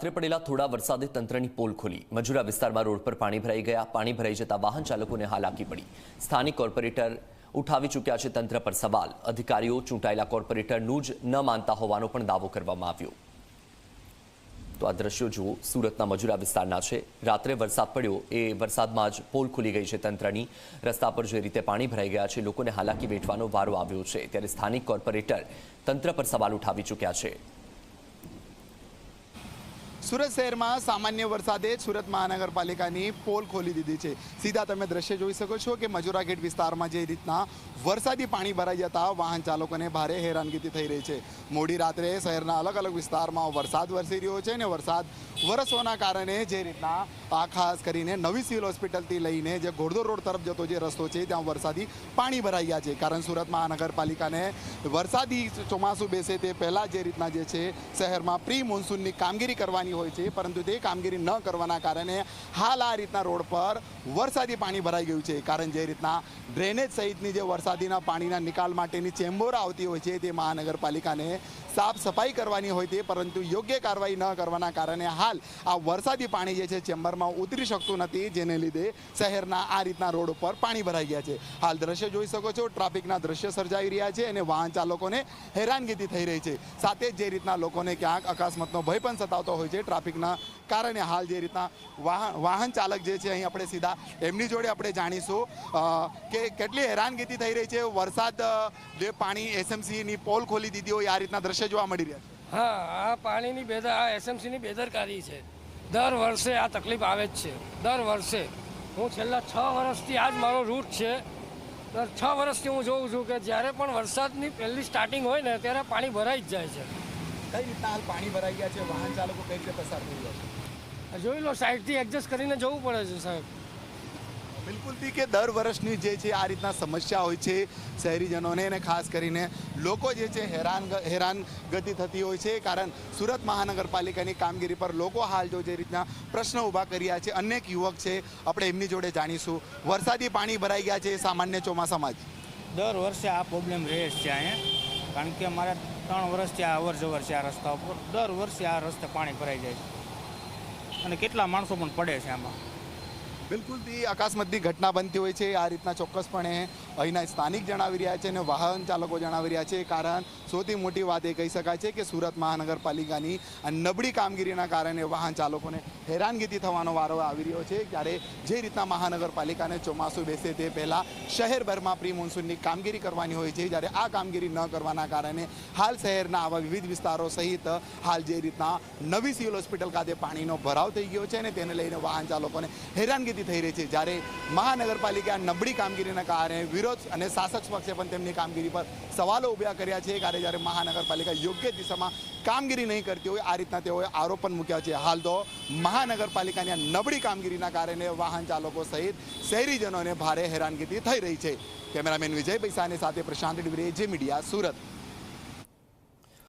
રાત્રે પડેલા થોડા વરસાદે તંત્રની પોલ ખોલી. મજુરા વિસ્તારમાં રોડ પર પાણી ભરાઈ ગયા. પાણી ભરાઈ જતા વાહન ચાલકોને હાલાકી પડી. સ્થાનિક કોર્પોરેટર ઉઠાવી ચૂક્યા છે તંત્ર પર સવાલ. અધિકારીઓ ચૂંટાયેલા કોર્પોરેટરનું જ ન માનતા હોવાનો પણ દાવો કરવામાં આવ્યો. તો આ દ્રશ્યો જુઓ. સુરતના મજુરા વિસ્તારના છે. રાત્રે વરસાદ પડ્યો. એ વરસાદમાં જ પોલ ખુલી ગઈ છે તંત્રની. રસ્તા પર જે રીતે પાણી ભરાઈ ગયા છે, લોકોને હાલાકી વેઠવાનો વારો આવ્યો છે. ત્યારે સ્થાનિક કોર્પોરેટર તંત્ર પર સવાલ ઉઠાવી ચૂક્યા છે. સુરત શહેરમાં સામાન્ય વરસાદે સુરત મહાનગરપાલિકાની પોલ ખોલી દીધી છે. સીધા તમે દ્રશ્ય જોઈ શકો છો કે મજુરા ગેટ વિસ્તારમાં જે રીતના વરસાદી પાણી ભરાઈ જતા વાહન ચાલકોને ભારે હેરાનગતિ થઈ રહી છે. મોડી રાત્રે શહેરના અલગ અલગ વિસ્તારમાં વરસાદ વરસી રહ્યો છે ને વરસાદ વરસવાના કારણે જે રીતના આ ખાસ કરીને નવી સિવિલ હોસ્પિટલથી લઈને જે ઘોડદોર રોડ તરફ જતો જે રસ્તો છે, ત્યાં વરસાદી પાણી ભરાઈ ગયા છે. કારણ સુરત મહાનગરપાલિકાને વરસાદી ચોમાસું બેસે તે પહેલાં જે રીતના જે છે, શહેરમાં પ્રી મોન્સૂનની કામગીરી કરવાની હોય છે, પરંતુ તે કામગીરી ન કરવાના કારણે હાલ આ રીતના રોડ પર વરસાદી પાણી ભરાઈ ગયું છે. કારણ જે રીતના ડ્રેનેજ સહિતની જે વરસાદીના પાણીના નિકાલ માટેની ચેમ્બર આવતી હોય છે, તે મહાનગરપાલિકાને સાફ સફાઈ કરવાની હોય તે, પરંતુ યોગ્ય કાર્યવાહી ન કરવાના કારણે હાલ આ વરસાદી પાણી જે છે ચેમ્બરમાં ઉતરી શકતું નથી, જેને લીધે શહેરના આ રીતના રોડ ઉપર પાણી ભરાઈ ગયા છે. હાલ દ્રશ્ય જોઈ શકો છો, ટ્રાફિકના દ્રશ્ય સર્જાઈ રહ્યા છે અને વાહન ચાલકોને હેરાનગતિ થઈ રહી છે. સાથે જ રીતના લોકોને ક્યાંક અકસ્માતનો ભય પણ સતાવતો હોય છે, ટ્રાફિકના કારણે હાલ જે રીતના વાહન વાહન ચાલક જે છે અહીં આપણે સીધા એમની જોડે આપણે જાણીશું કે કેટલી હેરાનગતિ થઈ રહી છે. વરસાદ જે પાણી એસએમસીની પોલ ખોલી દીધી હોય, આ રીતના દ્રશ્ય જોવા મળી રહ્યા છે. હા, આ પાણીની બેદર આ એસએમસીની બેદરકારી છે. દર વર્ષે આ તકલીફ આવે જ છે. દર વર્ષે. હું છેલ્લા છ વર્ષથી આ જ મારો રૂટ છે. દર છ વર્ષથી હું જોઉં છું કે જ્યારે પણ વરસાદની પહેલી સ્ટાર્ટિંગ હોય ને, ત્યારે પાણી ભરાઈ જ જાય છે. કઈ રીતના હાલ પાણી ભરાઈ ગયા છે? વાહન ચાલકો કઈ રીતે પસાર થઈ રહ્યા છે? જોઈ લો સાઈડથી એડજસ્ટ કરીને જવું પડે છે સાહેબ. બિલકુલથી કે દર વર્ષની જે છે આ રીતના સમસ્યા હોય છે શહેરીજનોને અને ખાસ કરીને લોકો જે છે હેરાન હેરાન ગતિ થતી હોય છે. કારણ સુરત મહાનગરપાલિકાની કામગીરી પર લોકો હાલ જો જે રીતના પ્રશ્ન ઊભા કર્યા છે અનેક યુવક છે. આપણે એમની જોડે જાણીશું. વરસાદી પાણી ભરાઈ ગયા છે સામાન્ય ચોમાસામાં જ. દર વર્ષે આ પ્રોબ્લેમ રહે છે અહીંયા. કારણ કે અમારે ત્રણ વર્ષથી આ અવર જવર છે આ રસ્તા ઉપર. દર વર્ષે આ રસ્તે પાણી ભરાઈ જાય છે. અને કેટલા માણસો પણ પડે છે આમાં. બિલકુલથી અકસ્માતની ઘટના બનતી હોય છે. આ રીતના ચોક્કસપણે અહીંના સ્થાનિક જણાવી રહ્યા છે અને વાહન ચાલકો જણાવી રહ્યા છે. કારણ, સૌથી મોટી વાત એ કહી શકાય છે કે સુરત મહાનગરપાલિકાની આ નબળી કામગીરીના કારણે વાહન ચાલકોને હેરાનગીથી થવાનો વારો આવી રહ્યો છે. ત્યારે જે રીતના મહાનગરપાલિકાને ચોમાસું બેસે તે પહેલાં શહેરભરમાં પ્રી મોન્સૂનની કામગીરી કરવાની હોય છે. જ્યારે આ કામગીરી ન કરવાના કારણે હાલ શહેરના આવા વિવિધ વિસ્તારો સહિત હાલ જે રીતના નવી સિવિલ હોસ્પિટલ ખાતે પાણીનો ભરાવ થઈ ગયો છે અને તેને લઈને વાહન ચાલકોને હેરાનગતિ થઈ રહી છે. જ્યારે મહાનગરપાલિકા નબળી કામગીરીના કારણે વિરોધ અને શાસક પક્ષે પણ તેમની કામગીરી પર સવાલો ઊભા કર્યા છે. કારણ જ્યારે મહાનગરપાલિકા યોગ્ય દિશામાં કામગીરી નહીં કરતી હોય, આ રીતના તેઓએ આરોપ પણ મૂક્યા છે. હાલ તો મહાનગરપાલિકાની આ નબળી કામગીરીના કારણે વાહન ચાલકો સહિત શહેરીજનોને ભારે હેરાનગતિ થઈ રહી છે. કેમેરામેન વિજય પૈસાની સાથે પ્રશાંત ડિબરે જે મીડિયા, સુરત.